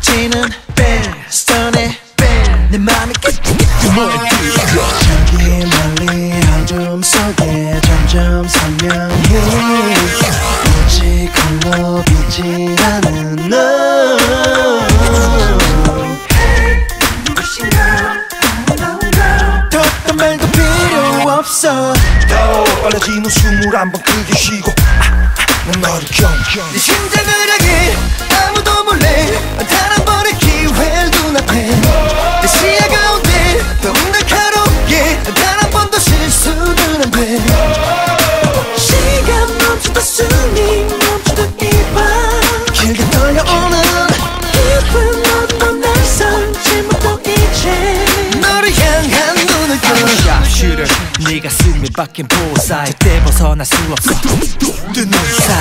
치는 뱅스 전에 내 맘이 끝끝끝 저기 멀리 어둠 속에 점점 선명해. 오직 홀로 빛이 나는 너 누구신가 아무도 말도 필요 없어. 빨라지는 숨을 한번 크게 쉬고. 아, 아, 난 너를 경경 내 심장을 하게 아무도 몰래 네 가슴에 박힌 보사에 때 벗어날 수 없어. 사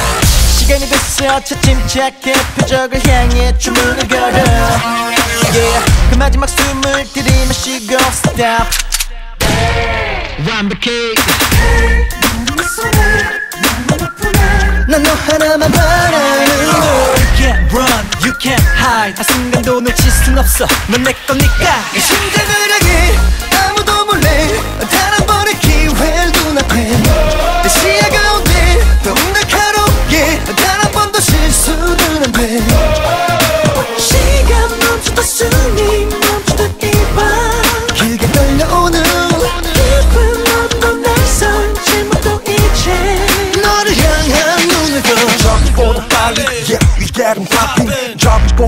시간이 됐어. 첫 침착해 표적을 향해 주문을 걸어. Yeah. 그 마지막 숨을 들이마시고 stop. 완벽해 난너 하나만 바라는 걸 You can't run, you can't hide. 한 순간도 놓칠 순 없어. 넌내 거니까. 내 심장을 하게 아무도 몰래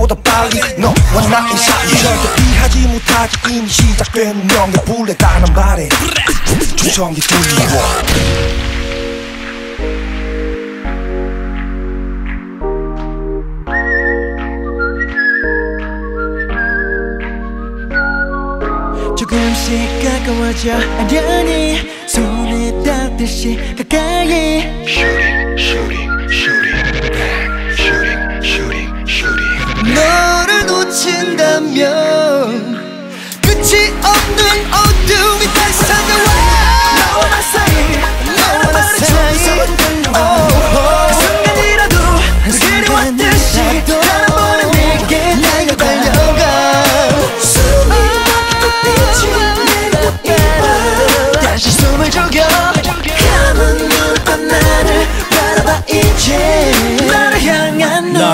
저기보다 빨리. 너와 나의 사이 절대 피하지 못하지. 이미 시작된 운명의 불에 단한 발에 조성이 두려워 조금씩 가까워져. 아련히 손에 닿듯이 가까이. 너를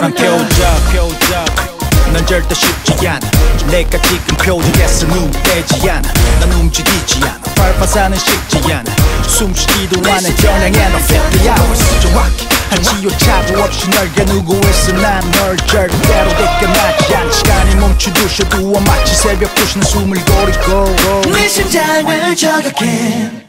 너랑 표적 표적 넌 절대 쉽지 않아. 내가 지금 표적에서 눈 떼지 않아. 난 움직이지 않아. 발파사는 식지 않아. 숨쉬지도 않은 겨냥에 너50 hours 정확히 한치 오차도 없이 널 겨누고 있어. 난널 절대로 느껴나지 않아. 시간이 멈추듯이 두어 마치 새벽 부시는 숨을 고르고. 네 심장을 저격해